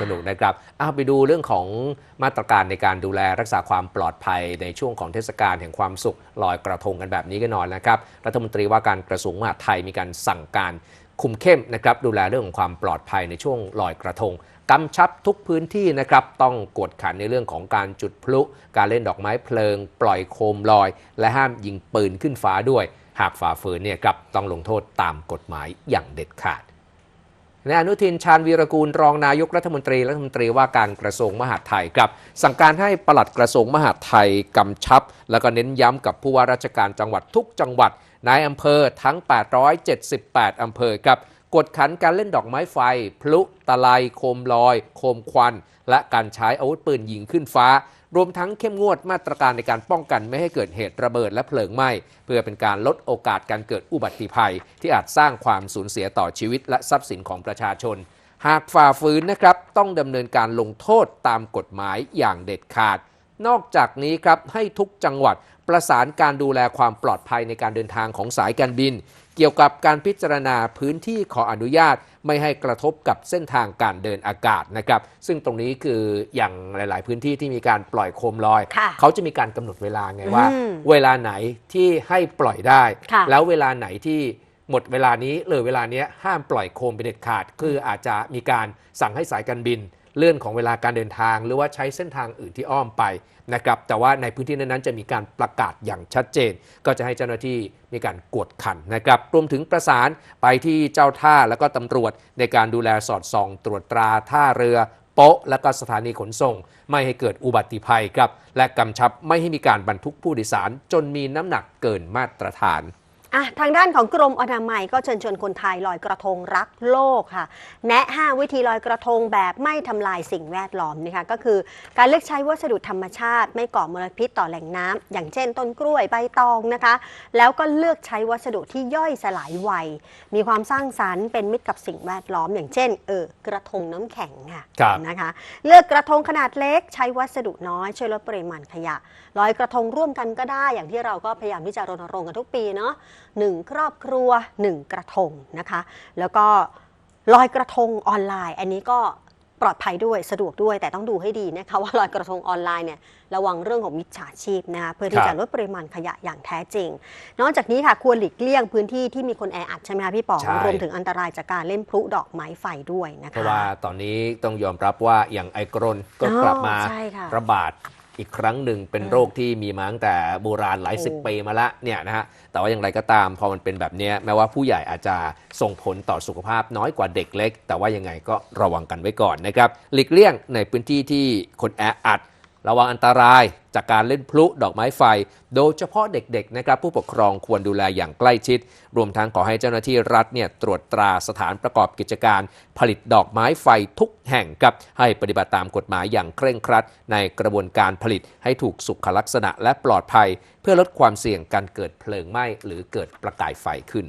สนุกนะครับเอาไปดูเรื่องของมาตรการในการดูแลรักษาความปลอดภัยในช่วงของเทศกาลแห่งความสุขลอยกระทงกันแบบนี้กันหน่อยนะครับ รัฐมนตรีว่าการกระทรวงมหาดไทยมีการสั่งการคุมเข้มนะครับดูแลเรื่องของความปลอดภัยในช่วงลอยกระทงกำชับทุกพื้นที่นะครับต้องกวดขันในเรื่องของการจุดพลุ การเล่นดอกไม้เพลิง ปล่อยโคมลอย และห้ามยิงปืนขึ้นฟ้าด้วย หากฝ่าฝืนเนี่ยครับต้องลงโทษตามกฎหมายอย่างเด็ดขาด นายอนุทินชาญวีรกูลรองนายกรัฐมนตรีรัฐมนตรีว่าการกระทรวงมหาดไทยครับ สั่งการให้ปลัดกระทรวงมหาดไทยกำชับ แล้วก็เน้นย้ำกับผู้ว่าราชการจังหวัดทุกจังหวัดนายอำเภอทั้ง 878 อำเภอครับ กดขันการเล่นดอกไม้ไฟ พลุตะไลโคมลอย โคมควัน และการใช้อาวุธปืนยิงขึ้นฟ้า รวมทั้งเข้มงวดมาตรการในการป้องกันไม่ให้เกิดเหตุระเบิดและเพลิงไหม้ เพื่อเป็นการลดโอกาสการเกิดอุบัติภัย ที่อาจสร้างความสูญเสียต่อชีวิตและทรัพย์สินของประชาชน หากฝ่าฝืนนะครับต้องดำเนินการลงโทษตามกฎหมายอย่างเด็ดขาด นอกจากนี้ครับให้ทุกจังหวัดประสานการดูแลความปลอดภัยในการเดินทางของสายการบิน เกี่ยวกับการพิจารณาพื้นที่ขออนุญาตไม่ให้กระทบกับเส้นทางการเดินอากาศนะครับ ซึ่งตรงนี้คืออย่างหลาย ๆ พื้นที่ที่มีการปล่อยโคมลอยค่ะเขาจะมีการกำหนดเวลาไงว่าอืมเวลาไหนที่ให้ปล่อยได้ค่ะแล้วเวลาไหนที่หมดเวลานี้เลยเวลาเนี้ยห้ามปล่อยโคมเป็นเด็ดขาด คืออาจจะมีการสั่งให้สายการบิน เลื่อนของเวลาการเดินทาง หรือว่าใช้เส้นทางอื่นที่อ้อมไปนะครับแต่ว่าในพื้นที่นั้นๆจะมีการประกาศอย่างชัดเจน ก็จะให้เจ้าหน้าที่มีการกวดขันนะครับรวมถึงประสานไปที่เจ้าท่าแล้วก็ตำรวจในการดูแลสอดส่อง ตรวจตราท่าเรือโป๊ะ และก็สถานีขนส่ง ไม่ให้เกิดอุบัติภัยครับและกำชับไม่ให้มีการบรรทุกผู้โดยสารจนมีน้ำหนักเกินมาตรฐาน อะทางด้านของกรมอนามัยก็เชิญชวนคนไทยลอยกระทงรักโลกค่ะ แนะ 5 วิธีลอยกระทงแบบไม่ทำลายสิ่งแวดล้อมนะคะก็คือการเลือกใช้วัสดุธรรมชาติ ไม่ก่อมลพิษต่อแหล่งน้ำอย่างเช่นต้นกล้วยใบตองนะคะ แล้วก็เลือกใช้วัสดุที่ย่อยสลายไวมีความสร้างสรรค์เป็นมิตรกับสิ่งแวดล้อม อย่างเช่นเออกระทงน้ำแข็งค่ะครับนะคะ เลือกกระทงขนาดเล็กใช้วัสดุน้อยช่วยลดปริมาณขยะลอยกระทงร่วมกันก็ได้ อย่างที่เราก็พยายามที่จะรณรงค์กันทุกปีเนาะหนึ่งครอบครัวหนึ่งกระทงนะคะ แล้วก็ลอยกระทงออนไลน์ อันนี้ก็ปลอดภัยด้วยสะดวกด้วยแต่ต้องดูให้ดีนะคะว่าลอยกระทงออนไลน์เนี่ยระวังเรื่องของมิจฉาชีพนะคะเพื่อที่ครัจะบลดปริมาณขยะอย่างแท้จริง นอกจากนี้ค่ะควรหลีกเลี่ยงพื้นที่ที่มีคนแออัดใช่ไหมคะพี่ป๋องใช่ รวมถึงอันตรายจากการเล่นพลุดอกไม้ไฟด้วยนะคะเพราะว่าตอนนี้ต้องยอมรับว่าอย่างไอกรนก็กลับมาอ๋อใช่ค่ะ ระบาด อีกครั้งหนึ่งเป็นอืมโรคที่มีมาตั้งแต่โบราณหลายสิบโอ้ปีมาละเนี่ยนะฮะแต่ว่าอย่างไรก็ตามพอมันเป็นแบบเนี้ยแม้ว่าผู้ใหญ่อาจจะส่งผลต่อสุขภาพน้อยกว่าเด็กเล็ก แต่ว่ายังไงก็ระวังกันไว้ก่อนนะครับหลีกเลี่ยงในพื้นที่ที่คนแออัด ระวังอันตรายจากการเล่นพลุดอกไม้ไฟ โดยเฉพาะเด็กๆนะครับผู้ปกครองควรดูแลอย่างใกล้ชิด รวมทั้งขอให้เจ้าหน้าที่รัฐเนี่ยตรวจตราสถานประกอบกิจการ ผลิตดอกไม้ไฟทุกแห่งครับให้ปฏิบัติตามกฎหมายอย่างเคร่งครัด ในกระบวนการผลิตให้ถูกสุขลักษณะและปลอดภัย เพื่อลดความเสี่ยงการเกิดเพลิงไหม้หรือเกิดประกายไฟขึ้น